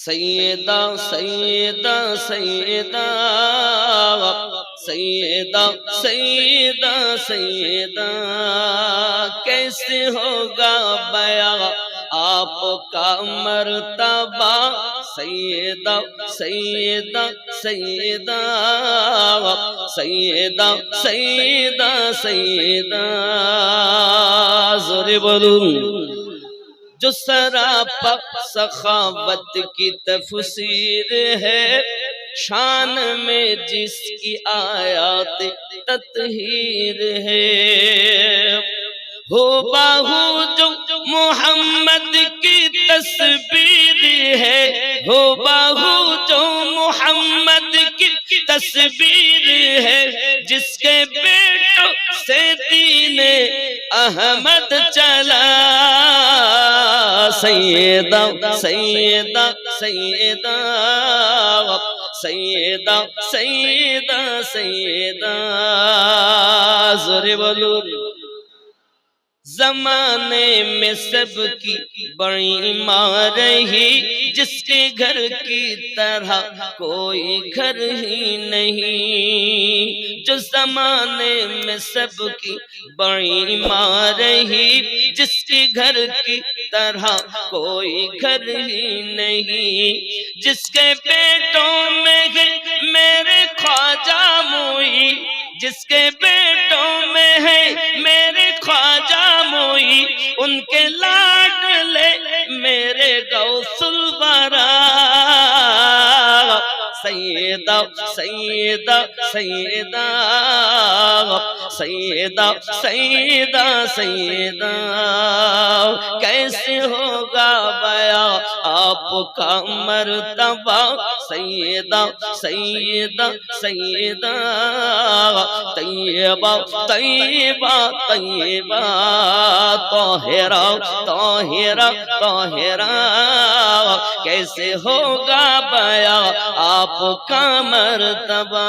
سیدہ سیدہ سیدہ سیدہ سیدہ سیدہ کیسے ہوگا بیا آپ کا مرتبہ سیدہ سیدہ سیدہ سیدہ سیدہ سیدہ زور بولوں جو سرا پک سخاوت کی تفسیر ہے۔ شان میں جس کی آیات تطہیر ہے۔ ہو باہو جو محمد کی تصویر ہے۔ ہو باہو جو محمد کی تصویر ہے۔ جس کے بیٹوں سے دین احمد چلا۔ سیدہ سیدہ سیدہ سیدہ سیدہ سیدہ زور بولو زمانے میں سب کی بڑی ماں رہی، جس کے گھر کی طرح کوئی گھر ہی نہیں۔ جو زمانے میں سب کی بڑی ماں رہی، جس کسی گھر کی طرح کوئی گھر ہی نہیں۔ جس کے بیٹوں میں ہے میرے خواجہ موئی۔ جس کے بیٹوں میں ہے میرے خواجہ موئی۔ ان کے لاڈ لے میرے غوث الورا۔ سیدہ سیدہ سیدہ۔ सैदा सैदा सैदा कैसे होगा बया आपका मर्तबा سیدہ سیدہ سیدہ، طیبہ طیبہ طیبہ، طاہرہ طاہرہ طاہرہ، کیسے ہوگا بیا آپ کا مرتبہ؟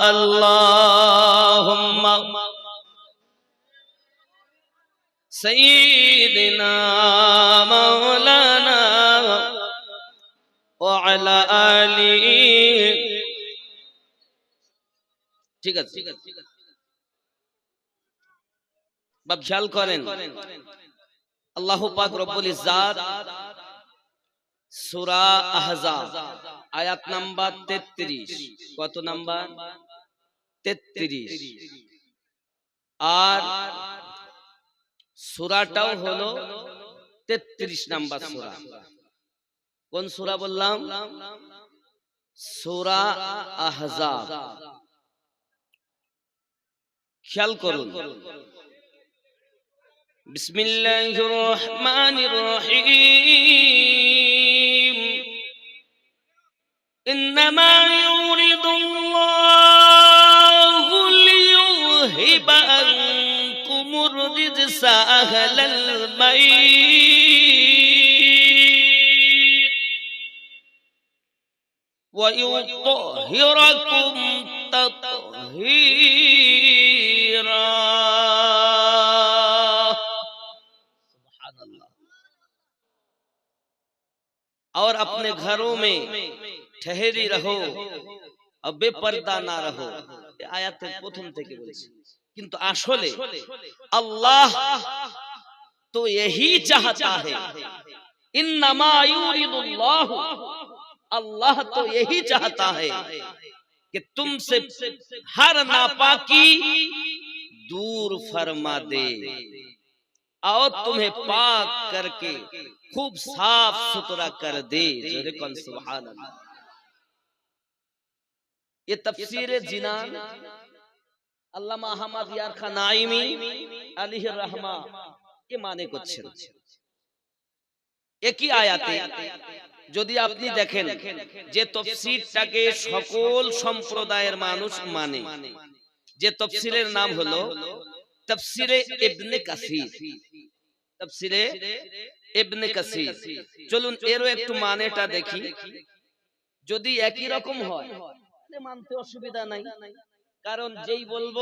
اللہم سیدنا ঠিক আছে। বাপ খেয়াল করেন। আল্লাহ পাক রব্বুল ইজ্জাত সূরা আহজাব আয়াত নাম্বার 33 কত নাম্বার? 33 আর সূরাটাও হলো 33 নাম্বার সূরা। কোন সূরা বললাম? সূরা আহজাব। খেয়াল করুন বিসমিল্লাহির রহমানির রহিম إنما يريد الله ليذهب عنكم الرجس أهل البيت ويطهركم تطهيرا और अपने घरों में ठहरी रहो और बेपर्दा ना रहो এ আয়াতের প্রথম থেকে বলছি কিন্তু আসলে আল্লাহ তো यही चाहता है इन्नमा युरिदुल्लाह अल्लाह तो यही चाहता है कि तुमसे हर नापाकी दूर फरमा दे और तुम्हें पाक करके खूब साफ सुथरा कर दे जोरे कौन सुभान अल्लाह ये तफसीर जिनान আল্লামা আহমদ ইয়ার খান নাইমি আলিহির রহমা এ মানে করছেন একই আয়াতে যদি আপনি দেখেন যে তফসিরটাকে সকল সম্প্রদায়ের মানুষ মানে যে তফসিরের নাম হলো তফসিরে ইবনে কাসির তফসিরে ইবনে কাসির চলুন এরও একটু মানেটা দেখি যদি একই রকম হয় মানতে অসুবিধা নাই কারণ যেই বলব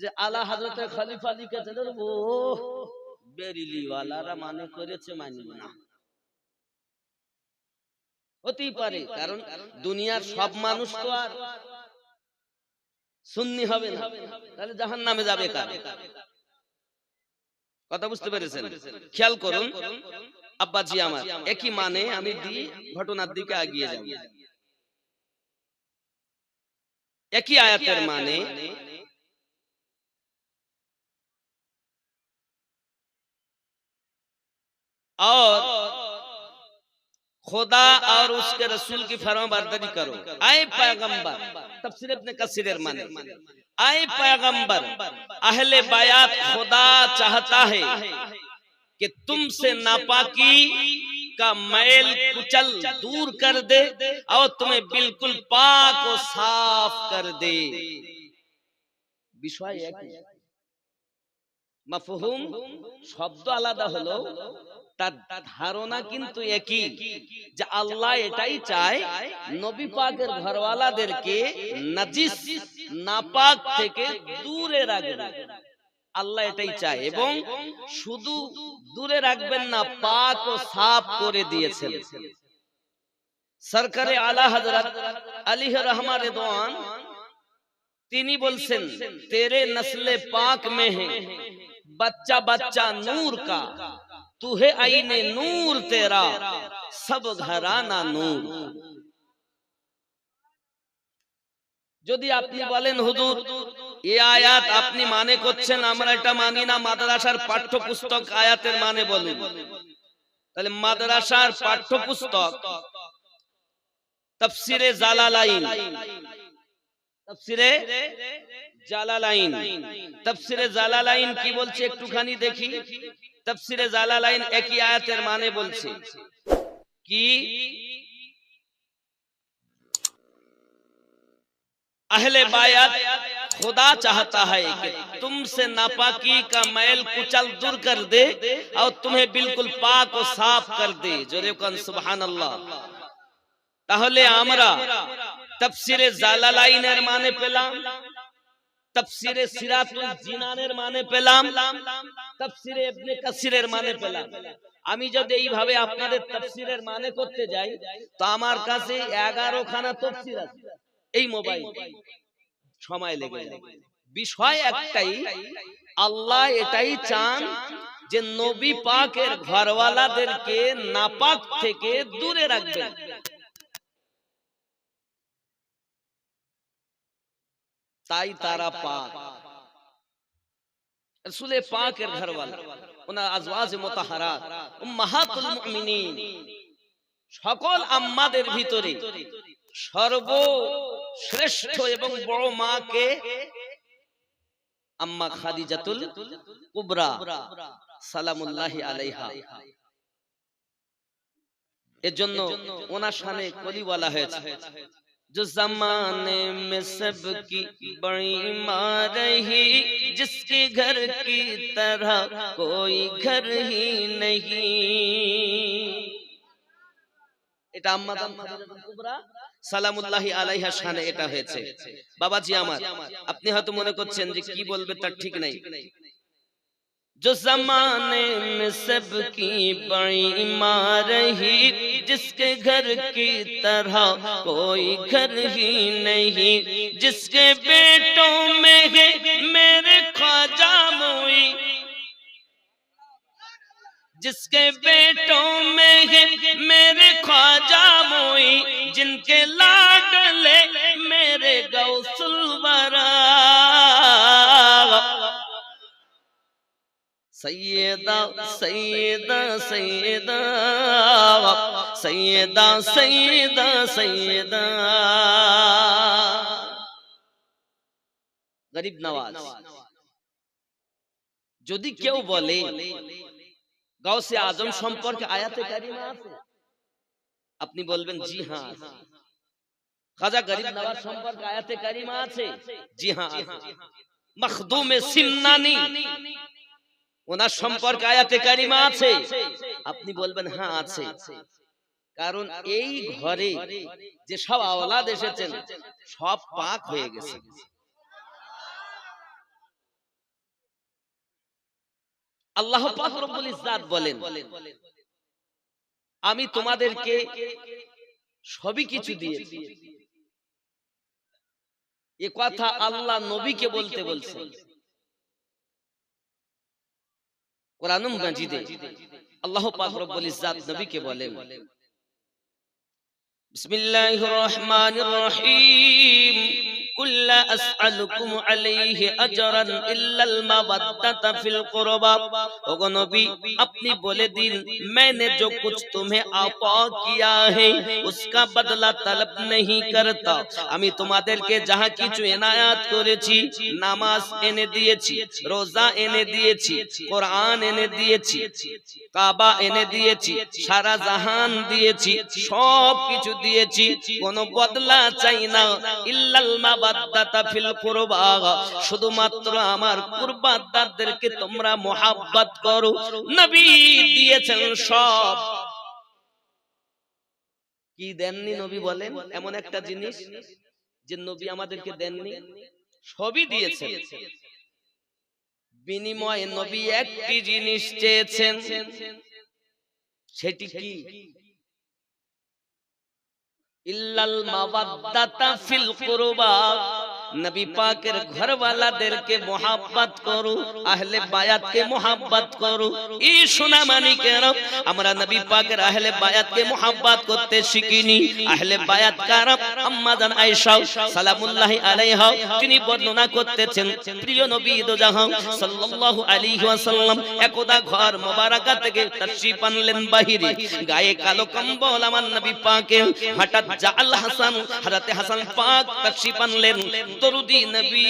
যে আলা হাজরতে খলিফা লিখেছেন ও বেরিলিওয়ালারা মানে করেছে না হতেই পারে কারণ দুনিয়ার সব মানুষ তো আর সুন্নি হবে না। তাহলে জাহান নামে যাবে কার? কথা বুঝতে পেরেছেন? খেয়াল করুন, আব্বাজি আমার, একই মানে আমি দিই ঘটনার দিকে এগিয়ে যাব। একই আয়াতের মানে خدا اور اس کے رسول کی فرما بردری کرو۔ آئے پیغمبر تفسیر ابن کثیر ارمانی آئے پیغمبر، اہل بیات خدا چاہتا ہے کہ تم سے ناپاکی کا میل کچل دور کر دے اور تمہیں بالکل پاک و صاف کر دے۔ بشوائی ہے کہ مفہوم শব্দ আলাদা হলো তার ধারণা কিন্তু একই যে আল্লাহ এটাই চায় নবী পাকের ঘরওয়ালাদেরকে নাজিস নাপাক থেকে দূরে রাখবে। আল্লাহ এটাই চায় এবং শুধু দূরে রাখবেন না পাক ও সাফ করে দিয়েছেন। সরকারে আলা হজরত আলী রহমা রেদান তিনি বলছেন তেরে নসলে পাক মে হে বাচ্চা বাচ্চা নূর কা। तू है आईने नूर तेरा सब घराना नूर যদি আপনি বলেন হুজুর এ আয়াত আপনি মানে করছেন আমরা এটা মানি না মাদ্রাসার পাঠ্যপুস্তক আয়াতের মানে বলুন তাহলে মাদ্রাসার পাঠ্যপুস্তক তফসিরে জালালাইন তফসিরে জালালাইন তফসিরে জালালাইন কি বলছে একটুখানি দেখি তফসিরে জালালাইন একই আয়াতের মানে বলছে কি अहले बायात खुदा चाहता है कि तुमसे नापाकी का मैल कुचल दूर कर दे और तुम्हें बिल्कुल पाक और साफ कर दे जोरे कन सुबहान अल्लाह তাহলে আমরা তাফসিরে জালালাইনের মানে পেলাম তাফসিরে সিরাতুল জিনানের মানে পেলাম তাফসিরে ইবনে কাসিরের মানে পেলাম। আমি যদি এইভাবে আপনাদের তাফসিরের মানে করতে যাই, তো আমার কাছে 11 খানা তাফসির আছে। এই মোবাইল। সময় লেগে বিষয় একটাই, আল্লাহ এটাই চান যে নবী পাকের ঘরওয়ালাদেরকে নাপাক থেকে দূরে রাখবেন। তাই তারা পাক। রসুলে পাকের ঘরওয়ালা ওনার আজওয়াজ মোতাহারাত উম্মাহাতুল মুমিনিন সকল আম্মাদের ভিতরে সর্বশ্রেষ্ঠ এবং বড় মাকে আম্মা খাদিজাতুল কুবরা, সালামুল্লাহি আলাইহা। এর জন্য ওনার সামনে কলি বলা হয়েছে। जो जमाने में सबकी बड़ी माँ रही जिसके घर की तरह कोई घर ही नहीं এটা আম্মা দাম কুবরা সালামুল্লাহি আলাইহা শানে এটা হয়েছে বাবাজি আমার আপনি হয়তো মনে করছেন যে কি বলবে তার ঠিক নাই جو زمانے میں سب کی بڑی ماں رہی، جس کے گھر کی طرح کوئی گھر ہی نہیں، جس کے بیٹوں میں ہے میرے خواجہ موئی، جس کے بیٹوں میں ہے میرے خواجہ موئی، جن کے لاڈلے میرے گوسل برا سیدہ سیدہ سیدہ غریب نواز، جو دی کیوں بولے؟ گاؤ سے آدم سمپرک آیا آتے اپنی بولبن جی ہاں۔ خوجا غریب نواز جی ہاں۔ مخدوم سننانی ওনার সম্পর্কে আয়াতে কারিমা আছে। আপনি বলবেন হ্যাঁ আছে। কারণ এই ঘরে যে সব আওলাদ এসেছেন সব পাক হয়ে গেছে। আল্লাহ পাক রব্বুল ইজ্জাত বলেন আমি তোমাদেরকে সবই কিছু দিয়েছি। এ কথা আল্লাহ নবীকে বলতে বলছেন কোরআনুম মাজিদে আল্লাহ পাক রব্বুল ইজ্জাত নবীকে বলেন। বিসমিল্লাহির রহমানির রহিম। আপনি বলে দিন मैंने जो कुछ तुम्हें আপা किया है उसका बदला আমি তোমাদেরকে যাহা কিছু এনায়াত করেছি, নামাজ এনে দিয়েছি, রোজা এনে দিয়েছি, কোরআন এনে দিয়েছি, কাবা এনে দিয়েছি, সারা জাহান দিয়েছি, সব কিছু দিয়েছি। কোনো বদলা চাই না। ইল্লাল মাবা মাবাদ্দাতা ফিল শুধুমাত্র আমার তোমরা করো। নবী দিয়েছেন সব। কি দেননি নবী বলেন? এমন একটা জিনিস যে নবী আমাদেরকে দেননি? সবই দিয়েছেন। বিনিময়ে নবী একটি জিনিস চেয়েছেন। সেটি কি? ইল্লাল মাওয়াদ্দাতা ফিল কুরবা। নবী পাকের ঘরওয়ালাদেরকে মোহাব্বত করো, আহলে বায়াতকে মোহাব্বত করো। ই সোনা মানিকের আমরা নবী পাকের আহলে বায়াতকে মোহাব্বত করতে শিখিনি। আহলে বায়াত কার? আম্মা জান আয়েশা, সালামুল্লাহি আলাইহা, তিনি বর্ণনা করতেছেন, প্রিয় নবী দো জাহান, সাল্লাল্লাহু আলাইহি ওয়াসাল্লাম একদা ঘর মোবারকা থেকে তাশরিফ আনলেন বাহিরে। গায়ে কালো কম্বল আমার নবী পাকের হঠাৎ জাল হাসান, হযরতে হাসান পাক তাশরিফ আনলেন। দরুদি নবী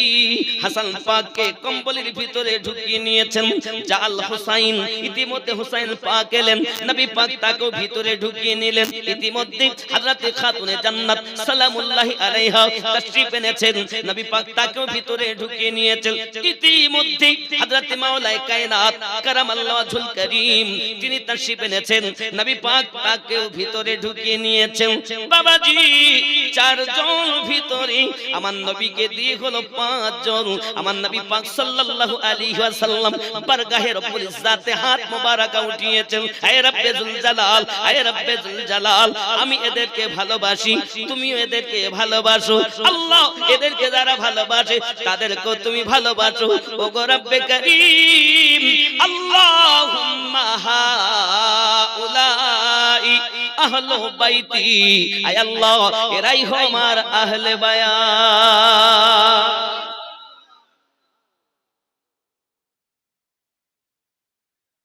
হাসান পাককে কম্বলের ভিতরে ঢুকিয়ে নিয়েছেন। জাল হুসাইন ইতিমধ্যে হুসাইন পাক এলেন। নবী পাক তাকেও ভিতরে ঢুকিয়ে নিলেন। ইতিমধ্যে হযরতে খাতুনে জান্নাত সালামুল্লাহি আলাইহা তাশরিফ এনেছেন। নবী পাক তাকেও ভিতরে ঢুকিয়ে নিয়েছেন। ইতিমধ্যে হযরতে মাওলায়ে কায়নাত কারামাল্লাহু ওয়াজহুল করিম তিনি তাশরিফ এনেছেন। নবী পাক তাকেও ভিতরে ঢুকিয়ে নিয়েছেন। বাবাজি, চারজন ভিতরে আমার নবীকে দিয়ে হলো পাঁচজন। আমার নবী পাক সাল্লাল্লাহু আলাইহি ওয়াসাল্লাম বারগাহে রব্বুল ইজ্জাতে হাত মোবারকা উঠিয়েছেন। হে রব্বে জুল জালাল হে রব্বে জুল জালাল আমি এদেরকে ভালোবাসি, তুমিও এদেরকে ভালোবাসো। আল্লাহ এদেরকে যারা ভালোবাসে, তাদেরকেও তুমি ভালোবাসো। ও গো রব্বে করিম। আহলো বাইতি। আয় আল্লাহ, এরাই হো আমার আহলে বায়া।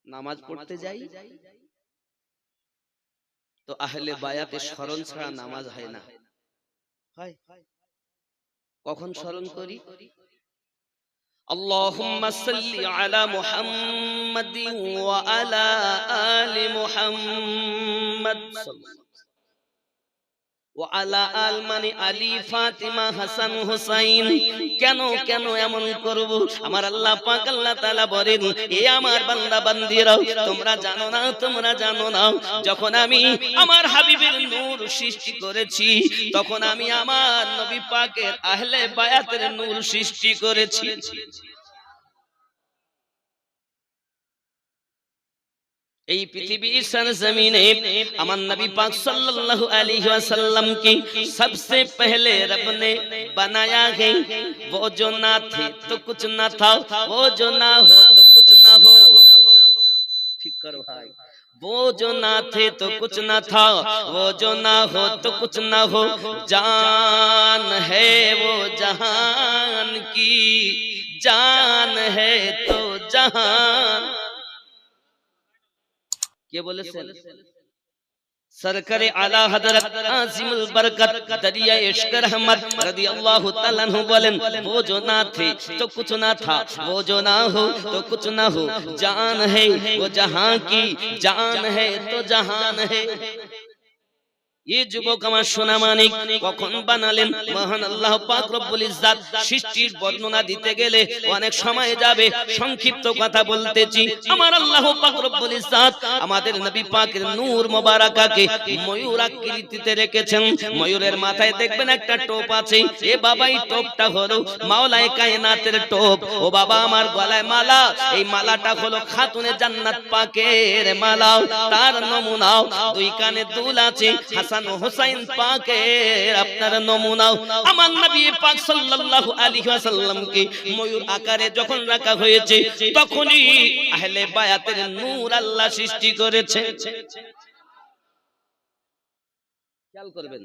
নামাজ পড়তে যাই, তো আহলে বায়াতে স্মরণ ছাড়া নামাজ হয় না। হয়। কখন স্মরণ করি? اللهم صل على محمد وعلى آل محمد. তোমরা জানো না তোমরা জানো না। যখন আমি আমার হাবিবের নূর সৃষ্টি করেছি তখন আমি আমার নবী পাকের আহলে বায়াতের নূর সৃষ্টি করেছি। এই পৃথিবীর सरजमीने আমার नबी पाक सल्लल्लाहु अलैहि वसल्लम की सबसे पहले रब ने बनाया है वो जो ना थे तो कुछ ना था वो जो ना हो तो कुछ ना हो ठीक करो भाई वो जो ना थे तो कुछ ना था वो जो ना हो तो कुछ ना हो जान है वो जहान की जान है तो जहान یہ بولے سے سرکر علی حضرت عاصم البرکت دریہ عشق رحمت رضی اللہ تعالیٰ عنہ بولن وہ جو نہ تھے تو کچھ نہ تھا وہ جو نہ ہو تو کچھ نہ ہو۔ جان ہے وہ جہاں کی جان ہے تو جہان ہے۔ এই যুবক আমার বানালেন? বর্ণনা দিতে গেলে অনেক সময় যাবে। সংক্ষিপ্ত কথা বলতেছি। আমার আল্লাহ আমাদের নবী পাকের নূর ময়ূর আকৃতিতে রেখেছেন। ময়ূরের মাথায় দেখবেন একটা টোপ আছে। এ বাবা এই টোপটা হলো মাওলায়ে কায়নাতের টোপ। ও বাবা, আমার গলায় মালা। এই মালাটা হলো খাতুনে জান্নাত পাকের মালা। তার নমুনাও দুই কানে দুল আছে। হাসান হুসাইন পাকের আপনার নমুনাও আমার নবী পাক সাল্লাল্লাহু আলাইহি ওয়াসাল্লামকে ময়ূর আকারে যখন রাখা হয়েছে, তখনই আহলে বায়াতের নূর আল্লাহ সৃষ্টি করেছে। খেয়াল করবেন।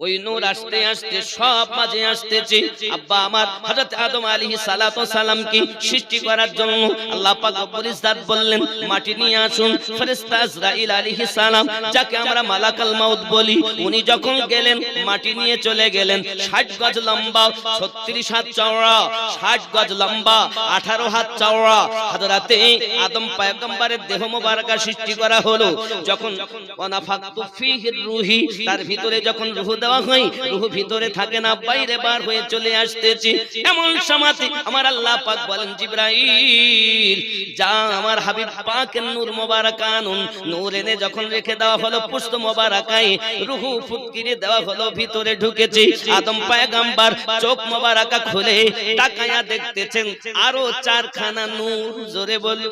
ওই নূর আসতে আসতে সব মাঝে আসতেছে। আব্বা আমার হযরত আদম আলাইহিস সালাতু সালামকে সৃষ্টি করার জন্য আল্লাহ পাক রব্বুল ইজ্জাত বললেন মাটি নিয়ে আসুন ফেরেশতা আজরাইল আলাইহিস সালাম যাকে আমরা মালাকাল মাউত বলি উনি যখন গেলেন মাটি নিয়ে চলে গেলেন 60 গজ লম্বা 36 হাত চওড়া 60 গজ লম্বা 18 হাত চওড়া হযরতে আদম পয়গম্বরের দেহ মোবারকা সৃষ্টি করা হলো। যখন ওয়ানাফাকতু ফীহির রূহি তার ভিতরে যখন রূহ দেওয়া হয়, রূহ ভিতরে থাকে না, বাইরে বার হয়ে চলে আসতেছে। এমন সমাধি আমার আল্লাহ পাক বলেন, জিব্রাইল, যা আমার হাবিব পাকের নূর মোবারক আনুন। নূর এনে যখন রেখে দেওয়া হলো, পুষ্ট মোবারকায় রূহ ফুৎকিরে দেওয়া হলো, ভিতরে ঢুকেছে। আদম পয়গম্বর চোখ মোবারকা খুলে তাকায়া দেখতেছেন, আরও চারখানা নূর জোরে বলি।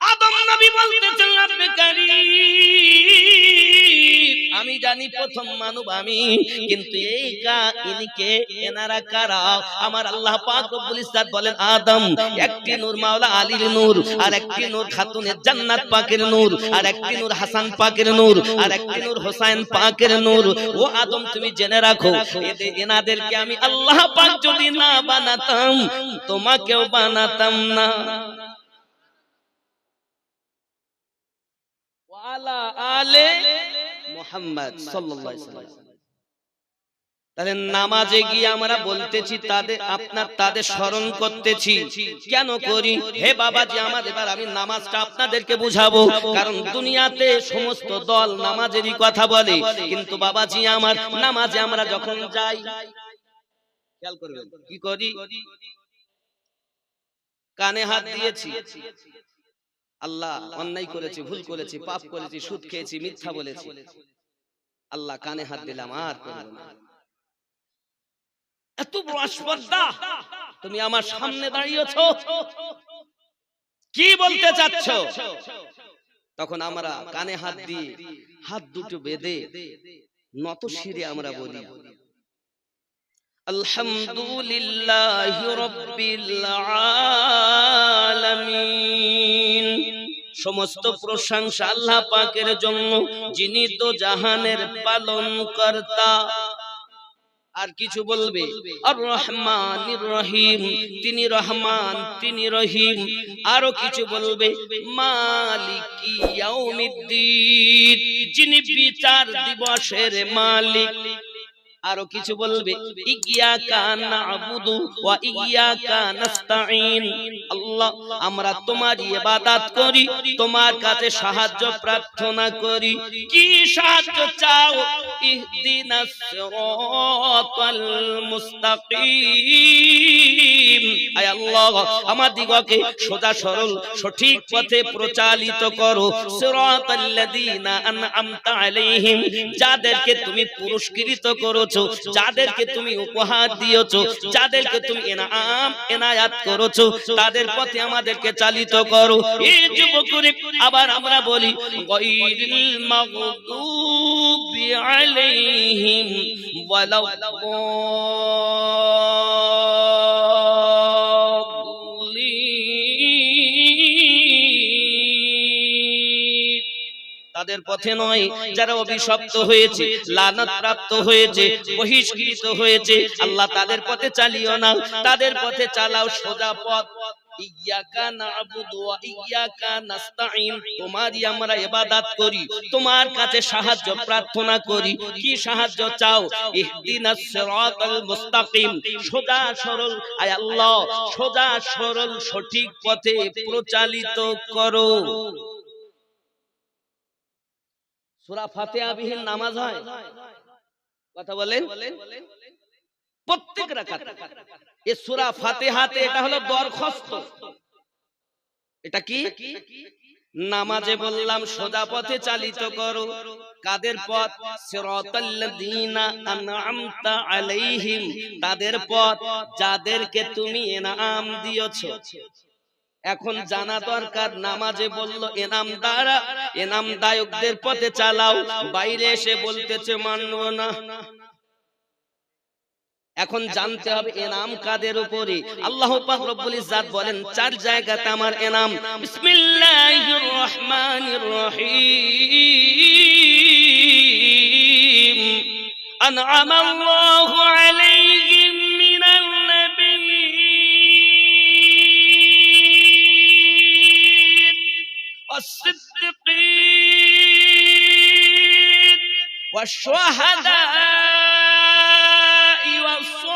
আদম নবী বলতেছেন রব্বে কারীম আমি জানি প্রথম মানব আমি, কিন্তু এই কা ইনিকে এনারা কারা? আমার আল্লাহ পাক রব্বুল ইজ্জাত বলেন, আদম, একটি নূর মাওলা আলীর নূর, আর একটি নূর খাতুনের জান্নাত পাকের নূর, আর একটি নূর হাসান পাকের নূর, আর একটি নূর হোসাইন পাকের নূর। ও আদম, তুমি জেনে রাখো এনাদেরকে আমি আল্লাহ পাক যদি না বানাতাম, তোমাকেও বানাতাম না। ওয়ালা আলে মুহাম্মদ তাহলে নামাজে গিয়ে আমরা বলতেছি তাদের আপনার তাদের স্মরণ করতেছি। কেন করি? হে আমার এবার আমি নামাজটা আপনাদেরকে বুঝাবো। কারণ দুনিয়াতে সমস্ত দল নামাজেরই কথা বলে। কিন্তু বাবাজি আমার নামাজে আমরা যখন যাই খেয়াল করবেন কি করি? কানে হাত দিয়েছি। আল্লাহ অন্যায় করেছি ভুল করেছি পাপ করেছি সুদ খেয়েছি মিথ্যা বলেছি। আল্লাহ কানে হাত দিলাম আর না। এত বড় আসপর্দা তুমি আমার সামনে দাঁড়িয়েছ। কি বলতে চাচ্ছ? তখন আমরা কানে হাত দিয়ে হাত দুটো বেঁধে নত শিরে আমরা বলি। আলহামদুলিল্লাহ রব্বিল আলামিন। সমস্ত প্রশংসা আল্লাহ পাকের জন্য। যিনি তো জাহানের পালন কর্তা আর কিছু বলবে? আর রহমান রহিম তিনি রহমান তিনি রহিম। আরও কিছু বলবে? মালিকি যিনি বিচার দিবসের মালিক। আরও কিছু বলবে? ইয়াকা নাবুদু ওয়া ইয়াকা নাস্তাইন আল্লাহ আমরা তোমার ইবাদত করি তোমার কাছে সাহায্য প্রার্থনা করি। কি সাহায্য চাও? ইহদিনাস সিরাতাল মুস্তাকিম আয় আল্লাহ আমাদিগকে সোজা সরল সঠিক পথে প্রচালিত করো। সিরাতাল্লাযীনা আনআমতা আলাইহিম। যাদেরকে তুমি পুরস্কৃত করেছ, যাদেরকে তুমি উপহার দিয়েছ, যাদেরকে তুমি এনাম, এনায়াত করেছ, তাদের পথে আমাদেরকে চালিত করো। এই যুবকরে আবার আমরা বলি, গায়রিল মাগদুবি আলাইহিম তাদের পথে নয়, যারা অভিশপ্ত হয়েছে লানত প্রাপ্ত হয়েছে, বহিষ্কৃত হয়েছে। আল্লাহ তাদের পথে চালিও না, তাদের পথে চালাও সোজা পথ। করি, তোমার কাছে সাহায্য প্রার্থনা করি। কি সাহায্য সোজা সরল সোজা সরল, সঠিক পথে প্রচালিত করো। সূরা ফাতিহা বিহীন নামাজ হয়। কথা বলেন? প্রত্যেক রাকাত। এই সূরা ফাতিহাতে এটা হলো দরখাস্ত। এটা কি? নামাজে বললাম সোজা পথে চালিত করো। কাদের পথ? আনআমতা আলাইহিম। তাদের পথ? যাদেরকে তুমি এনাম দিয়েছ। এখন জানা দরকার নামাজে বলল এনাম দ্বারা এনাম দায়কদের পথে চালাও। বাইরে এসে বলতেছে মানব না। এখন জানতে হবে এনাম কাদের উপরে আল্লাহ পাক বলেন চার জায়গাতে আমার এনাম। বিসমিল্লাহির রহিম। আলাইহি والصديقين والشهداء والصالحين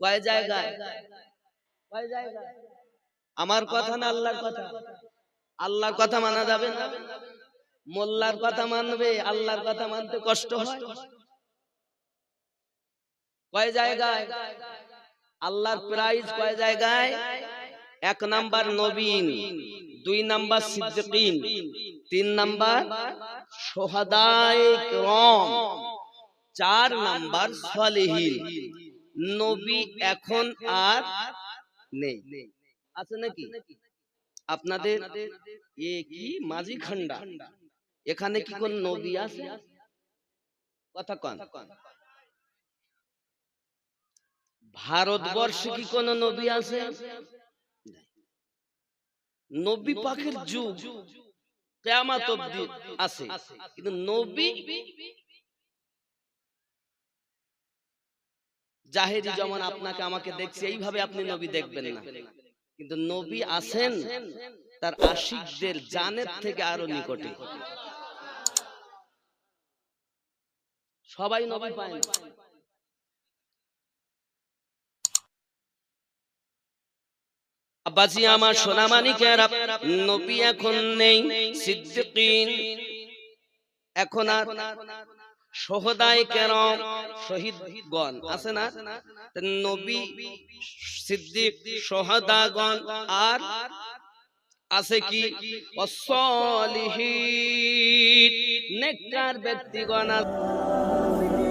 কয় জায়গায় কয় জায়গায় আমার কথা না আল্লাহর কথা আল্লাহর কথা মানা যাবে না মোল্লার কথা মানবে আল্লাহর কথা মানতে কষ্ট হয় কয় জায়গায় আল্লাহর প্রাইজ কয় জায়গায়? এক নাম্বার নবীন দুই নাম্বার সিদ্দিকিন তিন নাম্বার সোহাদায় করম চার নাম্বার সালেহীন। নবী এখন আর নেই। আছে নাকি? আপনাদের এ কি মাঝি খান্ডা এখানে কি কোন নবী আছে? কথা কন। ভারতবর্ষে কি কোন নবী আছে? নবী পাখের যুগ। কেয়ামত অব্দি আছে। কিন্তু নবী জাহেরি যেমন আপনাকে আমাকে দেখছি এইভাবে আপনি নবী দেখবেন না। কিন্তু নবী আছেন তার আশিকদের জানের থেকে আরও নিকটে। সবাই নবী পায় না। আব্বাজি আমার সোনামানিকেরা নবী এখন নেই সিদ্দিকিন। এখন আর সোহদায় কেরম শহীদগণ? আছে না? নবী সিদ্দিক সোহদাগণ আর আছে কি? অসলিহীন। নেককার ব্যক্তিগণ আছে।